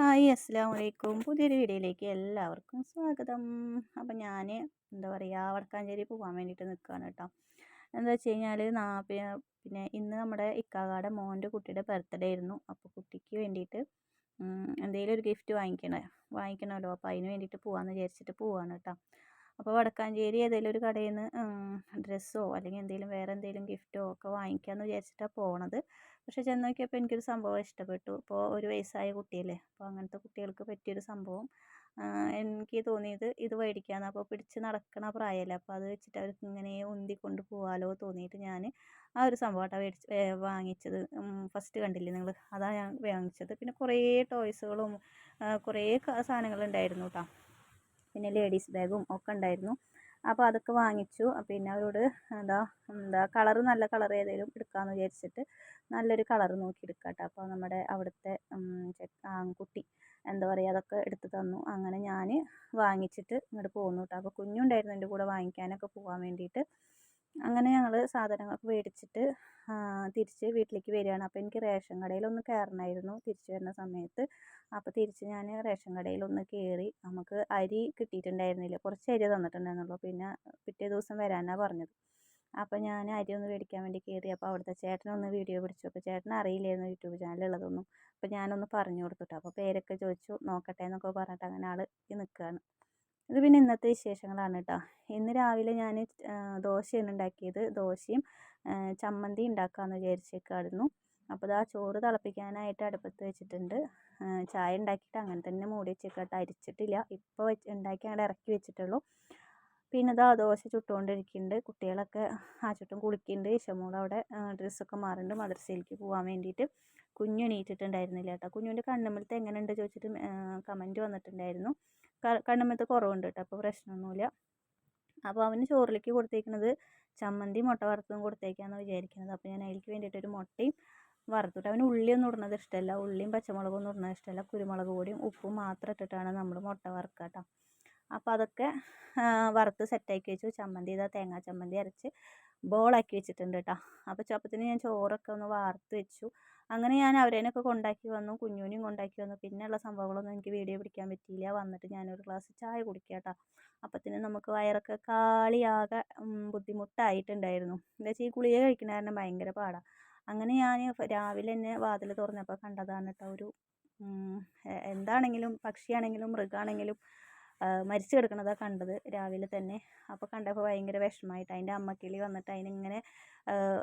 Hi അസ്സാം വലൈക്കും പുതിയൊരു വീഡിയോയിലേക്ക് എല്ലാവർക്കും സ്വാഗതം. അപ്പം ഞാൻ എന്താ പറയുക വടക്കാഞ്ചേരി പോകാൻ വേണ്ടിയിട്ട് നിൽക്കുകയാണ് കേട്ടോ. എന്താ വെച്ച് കഴിഞ്ഞാൽ നാ പിന്നെ ഇന്ന് നമ്മുടെ ഇക്കാകാടെ മോന്റെ കുട്ടിയുടെ ബർത്ത്ഡേ ആയിരുന്നു. അപ്പോൾ കുട്ടിക്ക് വേണ്ടിയിട്ട് എന്തെങ്കിലും ഒരു ഗിഫ്റ്റ് വാങ്ങിക്കണേ വാങ്ങിക്കണമല്ലോ. അപ്പോൾ അതിന് വേണ്ടിയിട്ട് പോകാമെന്ന് വിചാരിച്ചിട്ട് പോവാണ് കേട്ടോ. അപ്പോൾ വടക്കാഞ്ചേരി ഏതെങ്കിലും ഒരു കടയിൽ നിന്ന് ഡ്രസ്സോ അല്ലെങ്കിൽ എന്തെങ്കിലും വേറെ എന്തെങ്കിലും ഗിഫ്റ്റോ ഒക്കെ വാങ്ങിക്കാമെന്ന് വിചാരിച്ചിട്ടാണ് പോണത്. പക്ഷേ ചെന്ന് നോക്കിയപ്പോൾ എനിക്കൊരു സംഭവം ഇഷ്ടപ്പെട്ടു. ഇപ്പോൾ ഒരു വയസ്സായ കുട്ടിയല്ലേ അപ്പോൾ അങ്ങനത്തെ കുട്ടികൾക്ക് പറ്റിയൊരു സംഭവം. എനിക്ക് തോന്നിയത് ഇത് മേടിക്കാമെന്ന് അപ്പോൾ പിടിച്ച് നടക്കണ പ്രായമല്ലേ അപ്പോൾ അത് വെച്ചിട്ട് അവർക്ക് ഇങ്ങനെ ഉന്തി കൊണ്ട് പോകാമല്ലോ തോന്നിയിട്ട് ഞാൻ ആ ഒരു സംഭവമായിട്ടാണ് മേടിച്ച് വാങ്ങിച്ചത്. ഫസ്റ്റ് കണ്ടില്ലേ നിങ്ങൾ അതാണ് ഞാൻ വാങ്ങിച്ചത്. പിന്നെ കുറേ ടോയ്സുകളും കുറേ സാധനങ്ങളുണ്ടായിരുന്നു കേട്ടോ പിന്നെ ലേഡീസ് ബാഗും ഒക്കെ ഉണ്ടായിരുന്നു. അപ്പോൾ അതൊക്കെ വാങ്ങിച്ചു. പിന്നെ അവരോട് എന്താ എന്താ കളർ നല്ല കളർ ഏതെങ്കിലും എടുക്കാമെന്ന് വിചാരിച്ചിട്ട് നല്ലൊരു കളർ നോക്കി എടുക്കാം അപ്പോൾ നമ്മുടെ അവിടുത്തെ ആൺകുട്ടി എന്താ പറയുക അതൊക്കെ എടുത്ത് തന്നു. അങ്ങനെ ഞാൻ വാങ്ങിച്ചിട്ട് ഇങ്ങോട്ട് പോന്നു കേട്ടോ അപ്പോൾ കുഞ്ഞുണ്ടായിരുന്നു എന്റെ കൂടെ വാങ്ങിക്കാനൊക്കെ പോകാൻ വേണ്ടിയിട്ട്. അങ്ങനെ ഞങ്ങൾ സാധനങ്ങളൊക്കെ മേടിച്ചിട്ട് തിരിച്ച് വീട്ടിലേക്ക് വരികയാണ്. അപ്പോൾ എനിക്ക് റേഷൻ കടയിലൊന്ന് കയറണമായിരുന്നു തിരിച്ച് വരുന്ന സമയത്ത്. അപ്പോൾ തിരിച്ച് ഞാൻ റേഷൻ കടയിൽ ഒന്ന് കയറി നമുക്ക് അരി കിട്ടിയിട്ടുണ്ടായിരുന്നില്ല. കുറച്ച് അരി തന്നിട്ടുണ്ടായിരുന്നുള്ളൂ. പിന്നെ പിറ്റേ ദിവസം വരാനാണ് പറഞ്ഞത്. അപ്പോൾ ഞാൻ അരി ഒന്ന് മേടിക്കാൻ വേണ്ടി കയറി അപ്പോൾ അവിടുത്തെ ചേട്ടനൊന്ന് വീഡിയോ പിടിച്ചു. അപ്പോൾ ചേട്ടൻ അറിയില്ലായിരുന്നു യൂട്യൂബ് ചാനലുള്ളതൊന്നും അപ്പോൾ ഞാനൊന്ന് പറഞ്ഞു കൊടുത്തിട്ട്. അപ്പോൾ പേരൊക്കെ ചോദിച്ചു. നോക്കട്ടെ എന്നൊക്കെ പറഞ്ഞിട്ട് അങ്ങനെ ആൾ നിൽക്കുകയാണ് ഇത് പിന്നെ ഇന്നത്തെ വിശേഷങ്ങളാണ് കേട്ടോ ഇന്ന് രാവിലെ ഞാൻ ദോശയാണ് ഉണ്ടാക്കിയത്. ദോശയും ചമ്മന്തി ഉണ്ടാക്കാമെന്ന് വിചാരിച്ചേക്കായിരുന്നു. അപ്പോൾ ഇതാ ചോറ് തിളപ്പിക്കാനായിട്ട് അടുപ്പത്ത് വെച്ചിട്ടുണ്ട്. ചായ ഉണ്ടാക്കിയിട്ട് അങ്ങനെ തന്നെ മൂടി വെച്ചേക്കട്ടെ അരിച്ചിട്ടില്ല. ഇപ്പോൾ വെച്ച് ഉണ്ടാക്കി അങ്ങനെ ഇറക്കി വെച്ചിട്ടുള്ളൂ. പിന്നെ ഇതാ ദോശ ചുട്ടുകൊണ്ടിരിക്കുന്നുണ്ട് കുട്ടികളൊക്കെ ആ ചുട്ടും കുളിക്കുന്നുണ്ട് ഇഷമോൾ അവിടെ ഡ്രസ്സൊക്കെ മാറുന്നുണ്ട് മദ്രസയിലേക്ക് പോകാൻ വേണ്ടിയിട്ട് കുഞ്ഞു എണീറ്റിട്ടുണ്ടായിരുന്നില്ല കേട്ടോ. കുഞ്ഞുവിന്റെ കണ്ണുമ്പലത്തെ എങ്ങനെയുണ്ട് ചോദിച്ചിട്ട് കമന്റ് വന്നിട്ടുണ്ടായിരുന്നു. കണ്ണുമ്പലത്തെ കുറവുണ്ട് കേട്ടോ. അപ്പോൾ പ്രശ്നമൊന്നുമില്ല. അപ്പോൾ അവന് ചോറിലേക്ക് കൊടുത്തേക്കുന്നത് ചമ്മന്തി മുട്ട വറുത്തതും കൊടുത്തേക്കാന്ന് വിചാരിക്കുന്നത് അപ്പോൾ ഞാൻ അതിലേക്ക് വേണ്ടിയിട്ടൊരു മുട്ടയും വറുത്തിട്ട് അവന് ഉള്ളിയൊന്നും ഇടുന്നത് ഇഷ്ടമല്ല ഉള്ളിയും പച്ചമുളകൊന്നും ഇടുന്നത് ഇഷ്ടമല്ല കുരുമുളക് പൊടിയും ഉപ്പും മാത്രം ഇട്ടിട്ടാണ് നമ്മൾ മുട്ട വറുക്കുക കേട്ടോ അപ്പോൾ അതൊക്കെ വറുത്ത് സെറ്റാക്കി വെച്ചു. ചമ്മന്തി ഇതാ തേങ്ങാ ചമ്മന്തി അരച്ച് ബോളാക്കി വെച്ചിട്ടുണ്ട് കേട്ടോ അപ്പോൾ ചപ്പത്തിന് ഞാൻ ചോറൊക്കെ ഒന്ന് വാർത്ത് വെച്ചു. അങ്ങനെ ഞാൻ അവരേനൊക്കെ കൊണ്ടാക്കി വന്നു. കുഞ്ഞുനെയും കൊണ്ടാക്കി വന്നു. പിന്നെയുള്ള സംഭവങ്ങളൊന്നും എനിക്ക് വീഡിയോ പിടിക്കാൻ പറ്റിയില്ല. വന്നിട്ട് ഞാനൊരു ഗ്ലാസ് ചായ കുടിക്കുക കേട്ടോ അപ്പത്തിന് നമുക്ക് വയറൊക്കെ കാളിയാകെ ബുദ്ധിമുട്ടായിട്ടുണ്ടായിരുന്നു. എന്താ വെച്ചാൽ ഈ ഗുളിക കഴിക്കുന്ന കാരണം ഭയങ്കര പാടാണ് അങ്ങനെ ഞാൻ രാവിലെ തന്നെ വാതിൽ തുറന്നപ്പോൾ കണ്ടതാണ് കേട്ടോ ഒരു എന്താണെങ്കിലും പക്ഷിയാണെങ്കിലും മൃഗമാണെങ്കിലും മരിച്ചു കിടക്കണതാണ് കണ്ടത് രാവിലെ തന്നെ. അപ്പോൾ കണ്ടപ്പോൾ ഭയങ്കര വിഷമമായിട്ട് അതിന്റെ അമ്മക്കിളി വന്നിട്ട് അതിനിങ്ങനെ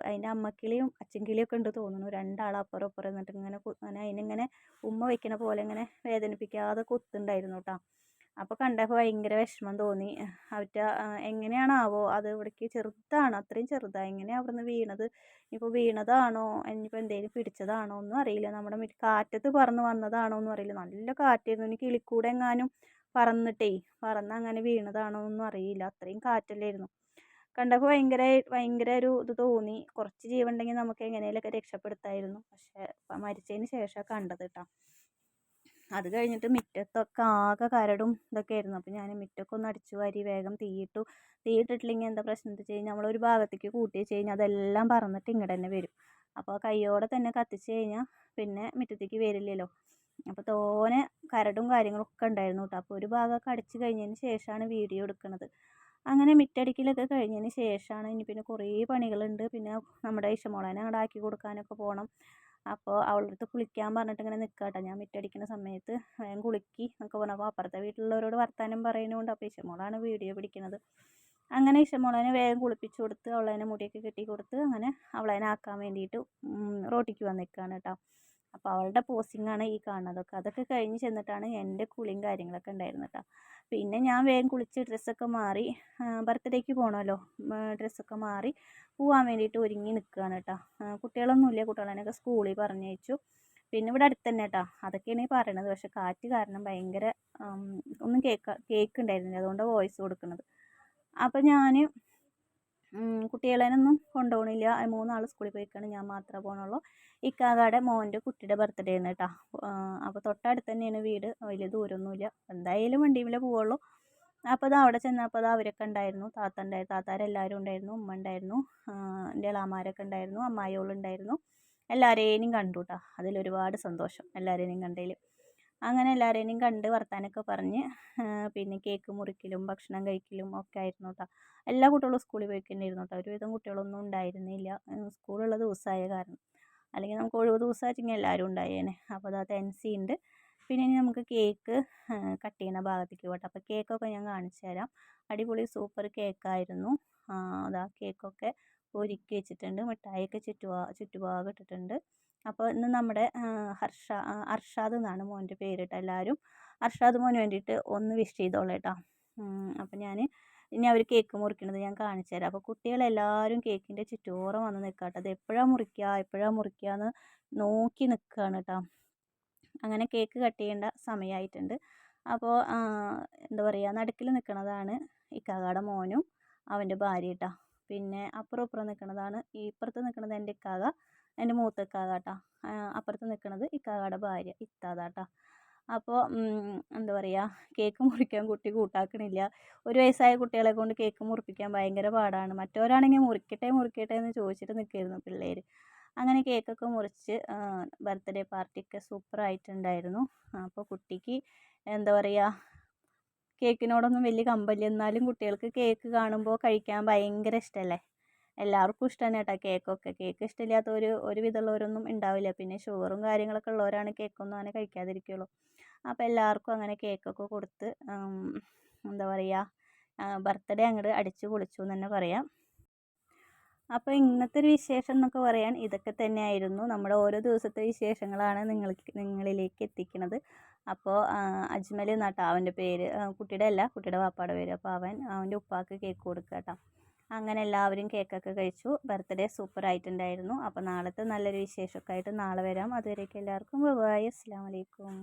അതിന്റെ അമ്മക്കിളിയും അച്ഛൻകിളിയൊക്കെ ഉണ്ട് തോന്നുന്നു. രണ്ടാളും അപ്പുറം എന്നിട്ട് ഇങ്ങനെ അതിനിങ്ങനെ ഉമ്മ വയ്ക്കണ പോലെ ഇങ്ങനെ വേദനിപ്പിക്കാതെ കൊത്തുണ്ടായിരുന്നു കേട്ടോ അപ്പോൾ കണ്ടപ്പോൾ ഭയങ്കര വിഷമം തോന്നി. അവറ്റ എങ്ങനെയാണാവോ അത് ഇവിടേക്ക് ചെറുതാണ് അത്രയും ചെറുതാണ് എങ്ങനെയാണ് അവിടുന്ന് വീണത്? ഇപ്പോൾ വീണതാണോ? ഇനിയിപ്പോൾ എന്തെങ്കിലും പിടിച്ചതാണോ? ഒന്നും അറിയില്ല. നമ്മുടെ കാറ്റത്ത് പറന്ന് വന്നതാണോ ഒന്നും അറിയില്ല. നല്ല കാറ്റായിരുന്നു. ഇനി കിളിക്കൂടെ എങ്ങാനും പറന്നിട്ടേ പറന്ന് അങ്ങനെ വീണതാണോ ഒന്നും അറിയില്ല. അത്രയും കാറ്റല്ലായിരുന്നു. കണ്ടപ്പോൾ ഭയങ്കര ഭയങ്കര ഒരു ഇത് തോന്നി. കുറച്ച് ജീവൻ ഉണ്ടെങ്കിൽ നമുക്ക് എങ്ങനെയൊക്കെ രക്ഷപ്പെടുത്തായിരുന്നു. പക്ഷേ മരിച്ചതിന് ശേഷമാണ് കണ്ടത് കേട്ടോ അത് കഴിഞ്ഞിട്ട് മുറ്റത്തൊക്കെ ആകെ കരടും ഇതൊക്കെ ആയിരുന്നു. അപ്പോൾ ഞാൻ മുറ്റമൊക്കെ ഒന്ന് അടിച്ചു വാരി വേഗം തീയിട്ടു. തീയിട്ടിട്ടില്ലെങ്കിൽ എന്താ പ്രശ്നം എന്ന് വെച്ച് കഴിഞ്ഞാൽ നമ്മളൊരു ഭാഗത്തേക്ക് കൂട്ടി വെച്ച് കഴിഞ്ഞാൽ അതെല്ലാം പറന്നിട്ട് ഇങ്ങോട്ട് തന്നെ വരും. അപ്പോൾ കയ്യോടെ തന്നെ കത്തിച്ച് കഴിഞ്ഞാൽ പിന്നെ മുറ്റത്തേക്ക് വരില്ലല്ലോ. അപ്പോൾ തോനെ കരടും കാര്യങ്ങളൊക്കെ ഉണ്ടായിരുന്നു കേട്ടോ. അപ്പോൾ ഒരു ഭാഗമൊക്കെ അടിച്ച് കഴിഞ്ഞതിന് ശേഷമാണ് വീഡിയോ എടുക്കുന്നത് അങ്ങനെ മിറ്റടിക്കലൊക്കെ കഴിഞ്ഞതിന് ശേഷമാണ് ഇനി പിന്നെ കുറേ പണികളുണ്ട്. പിന്നെ നമ്മുടെ ഇഷ്ടമോളനെ അങ്ങോട്ട് ആക്കി കൊടുക്കാനൊക്കെ പോകണം അപ്പോൾ അവളുടെ അടുത്ത് കുളിക്കാൻ പറഞ്ഞിട്ട് ഇങ്ങനെ നിൽക്കുക കേട്ടോ ഞാൻ മിറ്റടിക്കുന്ന സമയത്ത് വേഗം കുളിക്കി എന്നൊക്കെ പറഞ്ഞപ്പോൾ അപ്പുറത്തെ വീട്ടിലുള്ളവരോട് വർത്താനം പറയുന്നതുകൊണ്ട് അപ്പോൾ ഇഷമോളാണ് വീഡിയോ പിടിക്കുന്നത് അങ്ങനെ ഇഷമോളനെ വേഗം കുളിപ്പിച്ചു കൊടുത്ത് അവളതിനെ മുടിയൊക്കെ കെട്ടി കൊടുത്ത് അങ്ങനെ അവളേനെ ആക്കാൻ വേണ്ടിയിട്ട് റോട്ടിക്ക് വന്നിരിക്കുകയാണ് കേട്ടോ അപ്പോൾ അവളുടെ പോസിങ്ങാണ് ഈ കാണുന്നതൊക്കെ അതൊക്കെ കഴിഞ്ഞ് ചെന്നിട്ടാണ് എന്റെ കുളിയും കാര്യങ്ങളൊക്കെ ഉണ്ടായിരുന്നത് കേട്ടോ പിന്നെ ഞാൻ വേഗം കുളിച്ച് ഡ്രസ്സൊക്കെ മാറി ബർത്ത്ഡേക്ക് പോകണമല്ലോ ഡ്രസ്സൊക്കെ മാറി പോകാൻ വേണ്ടിയിട്ട് ഒരുങ്ങി നിൽക്കുകയാണ് കേട്ടോ കുട്ടികളൊന്നുമില്ല കുട്ടികളെന്നൊക്കെ സ്കൂളിൽ പറഞ്ഞയച്ചു. പിന്നെ ഇവിടെ അടുത്ത് തന്നെ കേട്ടോ അതൊക്കെയാണ് ഈ പറയണത്. പക്ഷേ കാറ്റ് കാരണം ഭയങ്കര ഒന്നും കേൾക്ക കേൾക്കുന്നുണ്ടായിരുന്നില്ല അതുകൊണ്ട് വോയിസ് കൊടുക്കുന്നത് അപ്പോൾ ഞാൻ കുട്ടികളെയൊന്നും കൊണ്ടുപോകണില്ല മൂന്നാൾ സ്കൂളിൽ പോയിക്കാണ്. ഞാൻ മാത്രമേ പോകണുള്ളൂ ഇക്കാകാടെ മോന്റെ കുട്ടിയുടെ ബർത്ത്ഡേ ആണ് കേട്ടോ അപ്പോൾ തൊട്ടടുത്ത് തന്നെയാണ് വീട്. വലിയ ദൂരമൊന്നുമില്ല. എന്തായാലും വണ്ടിയിലേ പോവുള്ളൂ. അപ്പോൾ അത് അവിടെ ചെന്നപ്പോൾ അത് അവരൊക്കെ ഉണ്ടായിരുന്നു. താത്ത ഉണ്ടായിരുന്നു താത്താരെല്ലാവരും ഉണ്ടായിരുന്നു ഉമ്മ ഉണ്ടായിരുന്നു എന്റെ ഇളാമാരൊക്കെ ഉണ്ടായിരുന്നു അമ്മായിയോളുണ്ടായിരുന്നു എല്ലാവരെയും കണ്ടു കേട്ടോ അതിലൊരുപാട് സന്തോഷം എല്ലാവരെയും കണ്ടതിൽ അങ്ങനെ എല്ലാവരെയും കണ്ട് വർത്താനൊക്കെ പറഞ്ഞ് പിന്നെ കേക്ക് മുറിക്കലും ഭക്ഷണം കഴിക്കലും ഒക്കെ ആയിരുന്നു കേട്ടോ എല്ലാ കുട്ടികളും സ്കൂളിൽ പോയിക്കൊണ്ടിരുന്നു കേട്ടോ ഒരുവിധം കുട്ടികളൊന്നും ഉണ്ടായിരുന്നില്ല. സ്കൂളുള്ള ദിവസമായ കാരണം. അല്ലെങ്കിൽ നമുക്ക് ഒഴിവ് ദിവസമായിട്ടെങ്കിൽ എല്ലാവരും ഉണ്ടായേനെ. അപ്പോൾ അതാ തെൻസി ഉണ്ട്. പിന്നെ ഇനി നമുക്ക് കേക്ക് കട്ട് ചെയ്യുന്ന ഭാഗത്തേക്ക് പോകട്ടെ അപ്പോൾ കേക്കൊക്കെ ഞാൻ കാണിച്ചു തരാം. അടിപൊളി സൂപ്പർ കേക്കായിരുന്നു അതാ കേക്കൊക്കെ ഒരുക്കി വെച്ചിട്ടുണ്ട്. മിഠായിയൊക്കെ ചുറ്റുപാ ചുറ്റുപാകം ഇട്ടിട്ടുണ്ട്. അപ്പോൾ ഇന്ന് നമ്മുടെ ഹർഷ അർഷാദ് എന്നാണ് മോന്റെ പേരിട്ട് എല്ലാവരും. അർഷാദ് മോന് വേണ്ടിയിട്ട് ഒന്ന് വിഷ് ചെയ്തോളേട്ടാ കേട്ടോ. അപ്പോൾ ഞാൻ ഇനി അവർ കേക്ക് മുറിക്കുന്നത് ഞാൻ കാണിച്ചു തരാം. അപ്പോൾ കുട്ടികളെല്ലാവരും കേക്കിന്റെ ചുറ്റോറം വന്ന് നിൽക്കുക കേട്ടോ അത് എപ്പോഴാണ് മുറിക്കുക എപ്പോഴാണ് മുറിക്കുക എന്ന് നോക്കി നിൽക്കുകയാണ് കേട്ടോ അങ്ങനെ കേക്ക് കട്ട് ചെയ്യേണ്ട സമയമായിട്ടുണ്ട് അപ്പോൾ എന്താ പറയുക നടുക്കിൽ നിൽക്കുന്നതാണ് ഇക്കാകയുടെ മോനും അവന്റെ ഭാര്യ കേട്ടോ പിന്നെ അപ്പുറം ഇപ്പുറം നിൽക്കുന്നതാണ് ഈ ഇപ്പുറത്ത് നിൽക്കുന്നത് എന്റെ ഇക്കാക എന്റെ മൂത്ത ഇക്കാക കേട്ടോ അപ്പുറത്ത് നിൽക്കുന്നത് ഇക്കാകയുടെ ഭാര്യ ഇത്താത കേട്ടോ അപ്പോൾ എന്താ പറയുക കേക്ക് മുറിക്കാൻ കുട്ടി കൂട്ടാക്കണില്ല. ഒരു വയസ്സായ കുട്ടികളെ കൊണ്ട് കേക്ക് മുറിപ്പിക്കാൻ ഭയങ്കര പാടാണ്. മറ്റവരാണെങ്കിൽ മുറിക്കട്ടെ മുറിക്കട്ടെ എന്ന് ചോദിച്ചിട്ട് നിൽക്കായിരുന്നു പിള്ളേർ അങ്ങനെ കേക്കൊക്കെ മുറിച്ച് ബർത്ത്ഡേ പാർട്ടിയൊക്കെ സൂപ്പർ ആയിട്ടുണ്ടായിരുന്നു അപ്പോൾ കുട്ടിക്ക് എന്താ പറയുക കേക്കിനോടൊന്നും വലിയ കമ്പല്ല. എന്നാലും കുട്ടികൾക്ക് കേക്ക് കാണുമ്പോൾ കഴിക്കാൻ ഭയങ്കര ഇഷ്ടമല്ലേ എല്ലാവർക്കും ഇഷ്ടമാണ് കേട്ടോ. കേക്കൊക്കെ. കേക്ക് ഇഷ്ടമില്ലാത്ത ഒരു വിധമുള്ളവരൊന്നും ഉണ്ടാവില്ല. പിന്നെ ഷുഗറും കാര്യങ്ങളൊക്കെ ഉള്ളവരാണ് കേക്കൊന്നും അങ്ങനെ കഴിക്കാതിരിക്കുള്ളൂ അപ്പോൾ എല്ലാവർക്കും അങ്ങനെ കേക്കൊക്കെ കൊടുത്ത് എന്താ പറയുക ബർത്ത്ഡേ അങ്ങോട്ട് അടിച്ച് പൊളിച്ചു എന്ന് തന്നെ പറയാം. അപ്പോൾ ഇന്നത്തെ ഒരു വിശേഷം എന്നൊക്കെ പറയാൻ ഇതൊക്കെ തന്നെയായിരുന്നു. നമ്മുടെ ഓരോ ദിവസത്തെ വിശേഷങ്ങളാണ് നിങ്ങൾ നിങ്ങളിലേക്ക് എത്തിക്കുന്നത്. അപ്പോൾ അജ്മൽ എന്നാട്ടോ അവന്റെ പേര്. കുട്ടിയുടെ അല്ല കുട്ടിയുടെ വാപ്പാടെ പേര്. അപ്പോൾ അവൻ അവന്റെ ഉപ്പാക്ക് കേക്ക് കൊടുക്കുക കേട്ടോ. അങ്ങനെ എല്ലാവരും കേക്കൊക്കെ കഴിച്ചു. ബർത്ത്ഡേ സൂപ്പർ ആയിട്ടുണ്ടായിരുന്നു അപ്പോൾ നാളത്തെ നല്ലൊരു വിശേഷമൊക്കെ ആയിട്ട് നാളെ വരാം. അതുവരേക്കും എല്ലാവർക്കും. ബൈ അസ്സാം വലൈക്കും